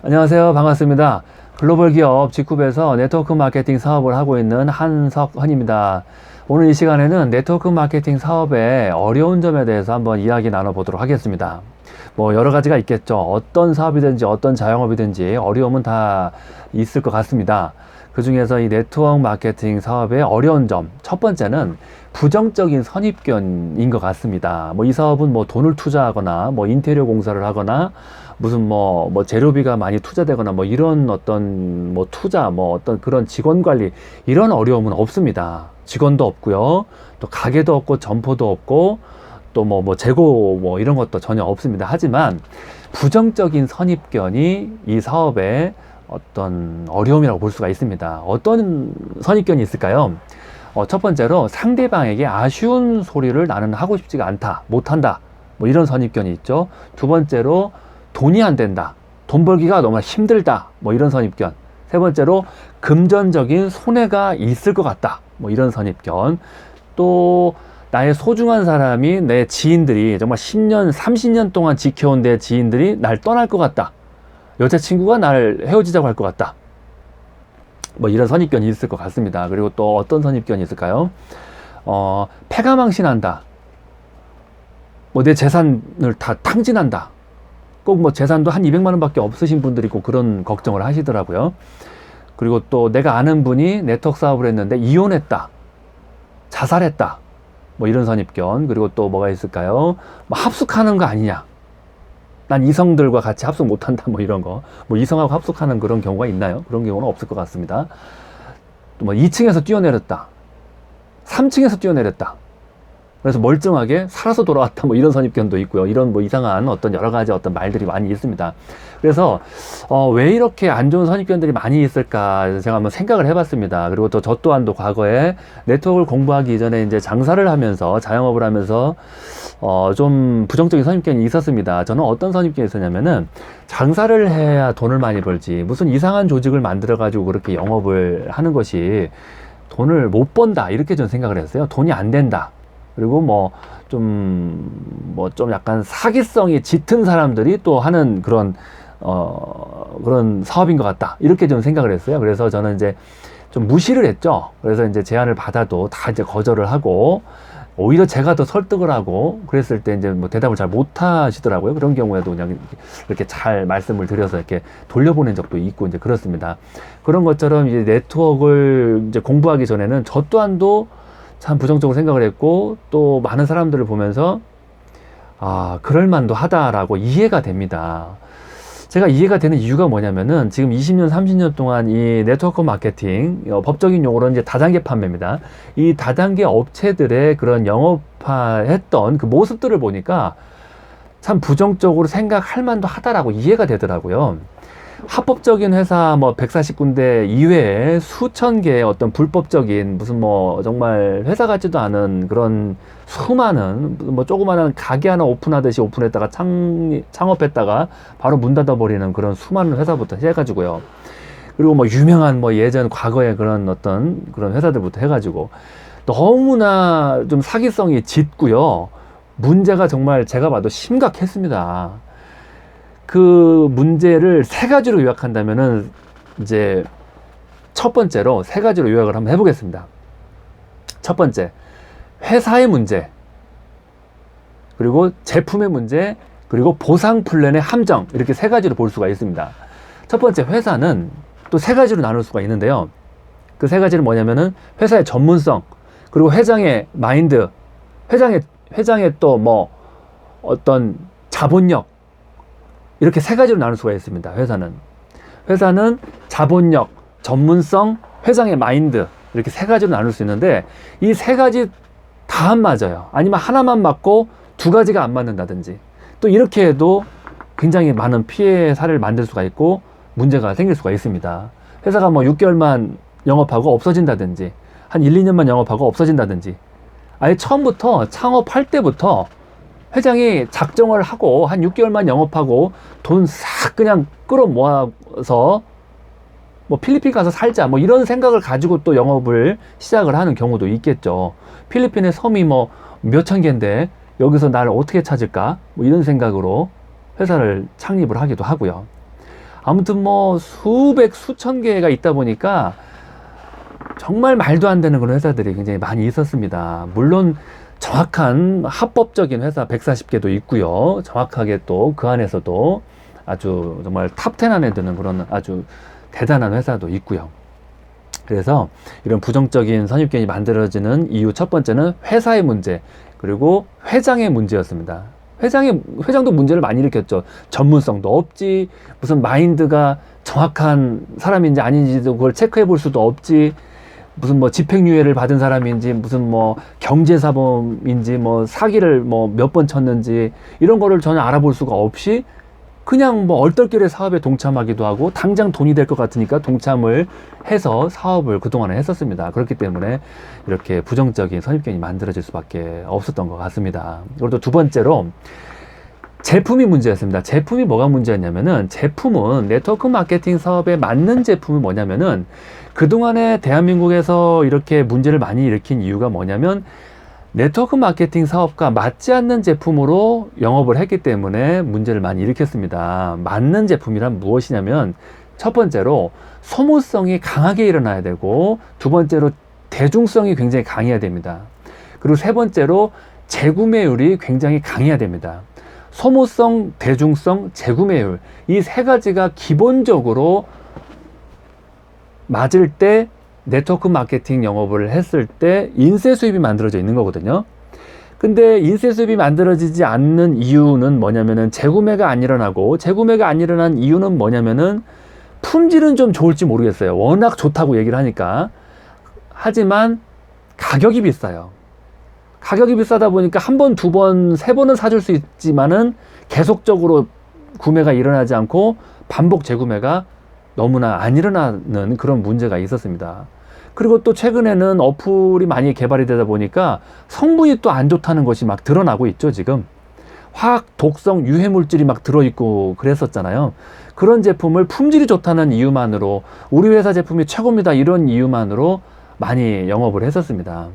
안녕하세요. 반갑습니다. 글로벌 기업 직급에서 네트워크 마케팅 사업을 하고 있는 한석헌입니다. 오늘 이 시간에는 네트워크 마케팅 사업의 어려운 점에 대해서 한번 이야기 나눠보도록 하겠습니다. 뭐 여러 가지가 있겠죠. 어떤 사업이든지 어떤 자영업이든지 어려움은 다 있을 것 같습니다. 그 중에서 이 네트워크 마케팅 사업의 어려운 점, 첫 번째는 부정적인 선입견인 것 같습니다. 뭐 이 사업은 뭐 돈을 투자하거나 뭐 인테리어 공사를 하거나 무슨 뭐, 뭐 재료비가 많이 투자되거나 뭐 이런 어떤 뭐 투자 뭐 어떤 그런 직원 관리 이런 어려움은 없습니다. 직원도 없고요. 또 가게도 없고 점포도 없고 또 뭐, 뭐 재고 뭐 이런 것도 전혀 없습니다. 하지만 부정적인 선입견이 이 사업의 어떤 어려움이라고 볼 수가 있습니다. 어떤 선입견이 있을까요? 어, 첫 번째로 상대방에게 아쉬운 소리를 나는 하고 싶지가 않다, 못한다. 뭐 이런 선입견이 있죠. 두 번째로 돈이 안 된다. 돈 벌기가 너무 힘들다. 뭐 이런 선입견. 세 번째로 금전적인 손해가 있을 것 같다. 뭐 이런 선입견. 또 나의 소중한 사람이 내 지인들이 정말 10년, 30년 동안 지켜온 내 지인들이 날 떠날 것 같다. 여자친구가 날 헤어지자고 할 것 같다. 뭐 이런 선입견이 있을 것 같습니다. 그리고 또 어떤 선입견이 있을까요? 어, 패가망신한다. 뭐 내 재산을 다 탕진한다. 꼭 뭐 재산도 한 200만 원밖에 없으신 분들이 꼭 그런 걱정을 하시더라고요. 그리고 또 내가 아는 분이 네트워크 사업을 했는데 이혼했다. 자살했다. 뭐 이런 선입견. 그리고 또 뭐가 있을까요? 뭐 합숙하는 거 아니냐. 난 이성들과 같이 합숙 못한다 뭐 이런 거. 뭐 이성하고 합숙하는 그런 경우가 있나요? 그런 경우는 없을 것 같습니다. 또 뭐 2층에서 뛰어내렸다. 3층에서 뛰어내렸다. 그래서 멀쩡하게 살아서 돌아왔다 뭐 이런 선입견도 있고요. 이런 뭐 이상한 어떤 여러 가지 어떤 말들이 많이 있습니다. 그래서 어, 왜 이렇게 안 좋은 선입견들이 많이 있을까 제가 한번 생각을 해봤습니다. 그리고 또 저 또한도 과거에 네트워크를 공부하기 이전에 이제 장사를 하면서 자영업을 하면서 어, 좀 부정적인 선입견이 있었습니다. 저는 어떤 선입견이 있었냐면은 장사를 해야 돈을 많이 벌지 무슨 이상한 조직을 만들어 가지고 그렇게 영업을 하는 것이 돈을 못 번다 이렇게 저는 생각을 했어요. 돈이 안 된다. 그리고 뭐 좀 뭐 좀 약간 사기성이 짙은 사람들이 또 하는 그런 어 그런 사업인 것 같다 이렇게 좀 생각을 했어요. 그래서 저는 이제 좀 무시를 했죠. 그래서 이제 제안을 받아도 다 이제 거절을 하고 오히려 제가 더 설득을 하고 그랬을 때 이제 뭐 대답을 잘 못 하시더라고요. 그런 경우에도 그냥 이렇게 잘 말씀을 드려서 이렇게 돌려보낸 적도 있고 이제 그렇습니다. 그런 것처럼 이제 네트워크를 이제 공부하기 전에는 저 또한도 참 부정적으로 생각을 했고 또 많은 사람들을 보면서 아, 그럴만도 하다라고 이해가 됩니다. 제가 이해가 되는 이유가 뭐냐면은 지금 20년, 30년 동안 이 네트워크 마케팅, 어, 법적인 용어로는 이제 다단계 판매입니다. 이 다단계 업체들의 그런 영업화했던 그 모습들을 보니까 참 부정적으로 생각할 만도 하다라고 이해가 되더라고요. 합법적인 회사 뭐 140군데 이외에 수천 개의 어떤 불법적인 무슨 뭐 정말 회사 같지도 않은 그런 수많은 뭐 조그마한 가게 하나 오픈하듯이 오픈했다가 창, 창업했다가 바로 문 닫아버리는 그런 수많은 회사부터 해가지고요. 그리고 뭐 유명한 뭐 예전 과거의 그런 어떤 그런 회사들부터 해가지고 너무나 좀 사기성이 짙고요. 문제가 정말 제가 봐도 심각했습니다. 그 문제를 세 가지로 요약한다면은 이제 첫 번째로 세 가지로 요약을 한번 해보겠습니다. 첫 번째, 회사의 문제, 그리고 제품의 문제, 그리고 보상 플랜의 함정 이렇게 세 가지로 볼 수가 있습니다. 첫 번째 회사는 또 세 가지로 나눌 수가 있는데요. 그 세 가지는 뭐냐면은 회사의 전문성, 그리고 회장의 마인드, 회장의 회장의 또 뭐 어떤 자본력 이렇게 세 가지로 나눌 수가 있습니다. 회사는. 회사는 자본력, 전문성, 회장의 마인드 이렇게 세 가지로 나눌 수 있는데 이 세 가지 다 안 맞아요. 아니면 하나만 맞고 두 가지가 안 맞는다든지 또 이렇게 해도 굉장히 많은 피해 사례를 만들 수가 있고 문제가 생길 수가 있습니다. 회사가 뭐 6개월만 영업하고 없어진다든지 한 1, 2년만 영업하고 없어진다든지 아예 처음부터 창업할 때부터 회장이 작정을 하고 한 6개월만 영업하고 돈 싹 그냥 끌어 모아서 뭐 필리핀 가서 살자 뭐 이런 생각을 가지고 또 영업을 시작을 하는 경우도 있겠죠. 필리핀의 섬이 뭐 몇천 개인데 여기서 나를 어떻게 찾을까? 뭐 이런 생각으로 회사를 창립을 하기도 하고요. 아무튼 뭐 수백 수천 개가 있다 보니까 정말 말도 안 되는 그런 회사들이 굉장히 많이 있었습니다. 물론 정확한 합법적인 회사 140개도 있고요. 정확하게 또 그 안에서도 아주 정말 탑10 안에 드는 그런 아주 대단한 회사도 있고요. 그래서 이런 부정적인 선입견이 만들어지는 이유 첫 번째는 회사의 문제, 그리고 회장의 문제였습니다. 회장의, 회장도 문제를 많이 일으켰죠. 전문성도 없지, 무슨 마인드가 정확한 사람인지 아닌지도 그걸 체크해 볼 수도 없지, 무슨 뭐 집행유예를 받은 사람인지 무슨 뭐 경제사범인지 뭐 사기를 뭐 몇 번 쳤는지 이런 거를 전혀 알아볼 수가 없이 그냥 뭐 얼떨결에 사업에 동참하기도 하고 당장 돈이 될 것 같으니까 동참을 해서 사업을 그동안에 했었습니다. 그렇기 때문에 이렇게 부정적인 선입견이 만들어질 수밖에 없었던 것 같습니다. 그리고 또 두 번째로 제품이 문제였습니다. 제품이 뭐가 문제였냐면은 제품은 네트워크 마케팅 사업에 맞는 제품이 뭐냐면은 그동안에 대한민국에서 이렇게 문제를 많이 일으킨 이유가 뭐냐면 네트워크 마케팅 사업과 맞지 않는 제품으로 영업을 했기 때문에 문제를 많이 일으켰습니다. 맞는 제품이란 무엇이냐면 첫 번째로 소모성이 강하게 일어나야 되고 두 번째로 대중성이 굉장히 강해야 됩니다. 그리고 세 번째로 재구매율이 굉장히 강해야 됩니다. 소모성, 대중성, 재구매율 이 세 가지가 기본적으로 맞을 때 네트워크 마케팅 영업을 했을 때 인쇄 수입이 만들어져 있는 거거든요. 근데 인쇄 수입이 만들어지지 않는 이유는 뭐냐면은 재구매가 안 일어나고 재구매가 안 일어난 이유는 뭐냐면은 품질은 좀 좋을지 모르겠어요. 워낙 좋다고 얘기를 하니까. 하지만 가격이 비싸요. 가격이 비싸다 보니까 한 번, 두 번, 세 번은 사줄 수 있지만은 계속적으로 구매가 일어나지 않고 반복 재구매가 너무나 안 일어나는 그런 문제가 있었습니다. 그리고 또 최근에는 어플이 많이 개발이 되다 보니까 성분이 또 안 좋다는 것이 막 드러나고 있죠, 지금. 화학 독성 유해 물질이 막 들어있고 그랬었잖아요. 그런 제품을 품질이 좋다는 이유만으로 우리 회사 제품이 최고입니다. 이런 이유만으로 많이 영업을 했었습니다.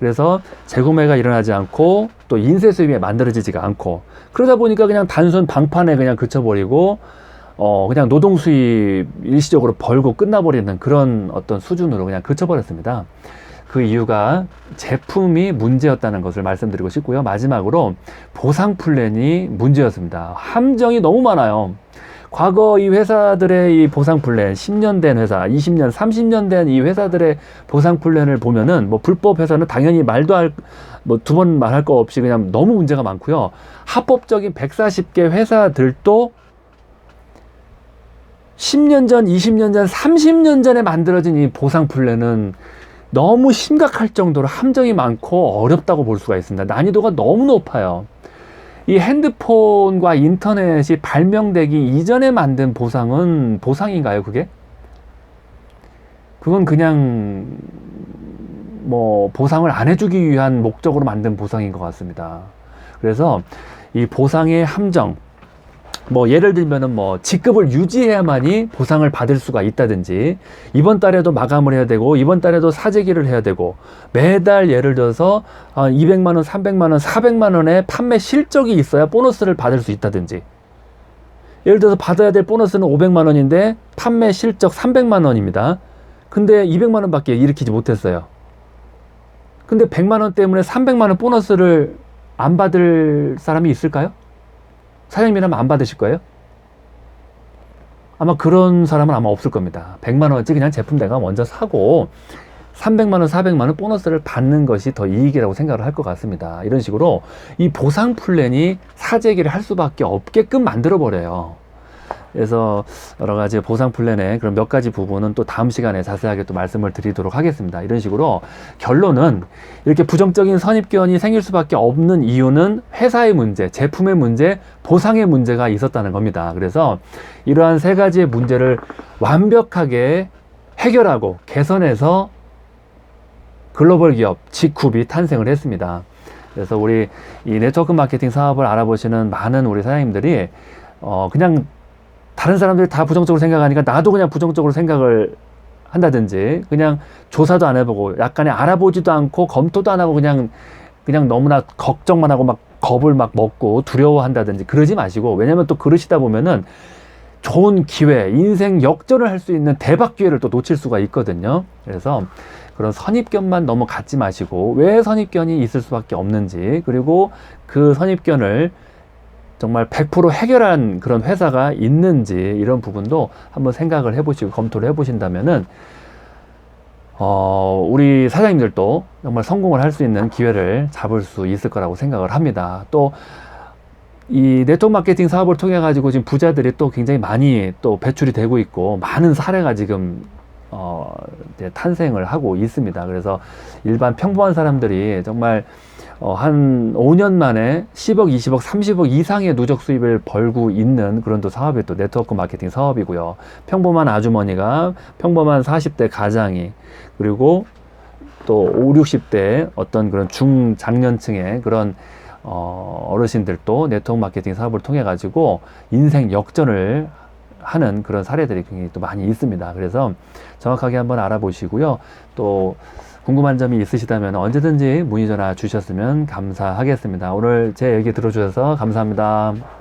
그래서 재구매가 일어나지 않고 또 인쇄 수입이 만들어지지가 않고 그러다 보니까 그냥 단순 방판에 그냥 그쳐버리고 어, 그냥 노동 수입 일시적으로 벌고 끝나버리는 그런 어떤 수준으로 그냥 그쳐버렸습니다. 그 이유가 제품이 문제였다는 것을 말씀드리고 싶고요. 마지막으로 보상 플랜이 문제였습니다. 함정이 너무 많아요. 과거 이 회사들의 이 보상 플랜, 10년 된 회사, 20년, 30년 된 이 회사들의 보상 플랜을 보면은 뭐 불법 회사는 당연히 말도 할, 뭐 두 번 말할 거 없이 그냥 너무 문제가 많고요. 합법적인 140개 회사들도 10년 전, 20년 전, 30년 전에 만들어진 이 보상 플랜은 너무 심각할 정도로 함정이 많고 어렵다고 볼 수가 있습니다. 난이도가 너무 높아요. 이 핸드폰과 인터넷이 발명되기 이전에 만든 보상은 보상인가요, 그게? 그건 그냥 뭐 보상을 안 해주기 위한 목적으로 만든 보상인 것 같습니다. 그래서 이 보상의 함정, 뭐 예를 들면은 뭐 직급을 유지해야만이 보상을 받을 수가 있다든지 이번 달에도 마감을 해야 되고 이번 달에도 사재기를 해야 되고 매달 예를 들어서 200만 원, 300만 원, 400만 원의 판매 실적이 있어야 보너스를 받을 수 있다든지 예를 들어서 받아야 될 보너스는 500만 원인데 판매 실적 300만 원입니다. 근데 200만 원밖에 일으키지 못했어요. 근데 100만 원 때문에 300만 원 보너스를 안 받을 사람이 있을까요? 사장님이라면 안 받으실 거예요? 아마 그런 사람은 아마 없을 겁니다. 100만 원어치 그냥 제품 내가 먼저 사고 300만 원, 400만 원 보너스를 받는 것이 더 이익이라고 생각을 할 것 같습니다. 이런 식으로 이 보상 플랜이 사재기를 할 수밖에 없게끔 만들어 버려요. 그래서 여러 가지 보상 플랜의 그런 몇 가지 부분은 또 다음 시간에 자세하게 또 말씀을 드리도록 하겠습니다. 이런 식으로 결론은 이렇게 부정적인 선입견이 생길 수밖에 없는 이유는 회사의 문제, 제품의 문제, 보상의 문제가 있었다는 겁니다. 그래서 이러한 세 가지의 문제를 완벽하게 해결하고 개선해서 글로벌 기업 직굽이 탄생을 했습니다. 그래서 우리 이 네트워크 마케팅 사업을 알아보시는 많은 우리 사장님들이 어 그냥 다른 사람들이 다 부정적으로 생각하니까 나도 그냥 부정적으로 생각을 한다든지 그냥 조사도 안 해보고 약간의 알아보지도 않고 검토도 안 하고 그냥 그냥 너무나 걱정만 하고 막 겁을 막 먹고 두려워한다든지 그러지 마시고 왜냐면 또 그러시다 보면은 좋은 기회, 인생 역전을 할 수 있는 대박 기회를 또 놓칠 수가 있거든요. 그래서 그런 선입견만 너무 갖지 마시고 왜 선입견이 있을 수밖에 없는지 그리고 그 선입견을 정말 100% 해결한 그런 회사가 있는지 이런 부분도 한번 생각을 해보시고 검토를 해보신다면은 어, 우리 사장님들도 정말 성공을 할 수 있는 기회를 잡을 수 있을 거라고 생각을 합니다. 또 이 네트워크 마케팅 사업을 통해 가지고 지금 부자들이 또 굉장히 많이 또 배출이 되고 있고 많은 사례가 지금 어, 이제 탄생을 하고 있습니다. 그래서 일반 평범한 사람들이 정말 어, 한 5년 만에 10억, 20억, 30억 이상의 누적 수입을 벌고 있는 그런 또 사업이 또 네트워크 마케팅 사업이고요. 평범한 아주머니가 평범한 40대 가장이 그리고 또 5, 60대 어떤 그런 중장년층의 그런 어, 어르신들도 네트워크 마케팅 사업을 통해 가지고 인생 역전을 하는 그런 사례들이 굉장히 또 많이 있습니다. 그래서 정확하게 한번 알아보시고요. 또 궁금한 점이 있으시다면 언제든지 문의 전화 주셨으면 감사하겠습니다. 오늘 제 얘기 들어주셔서 감사합니다.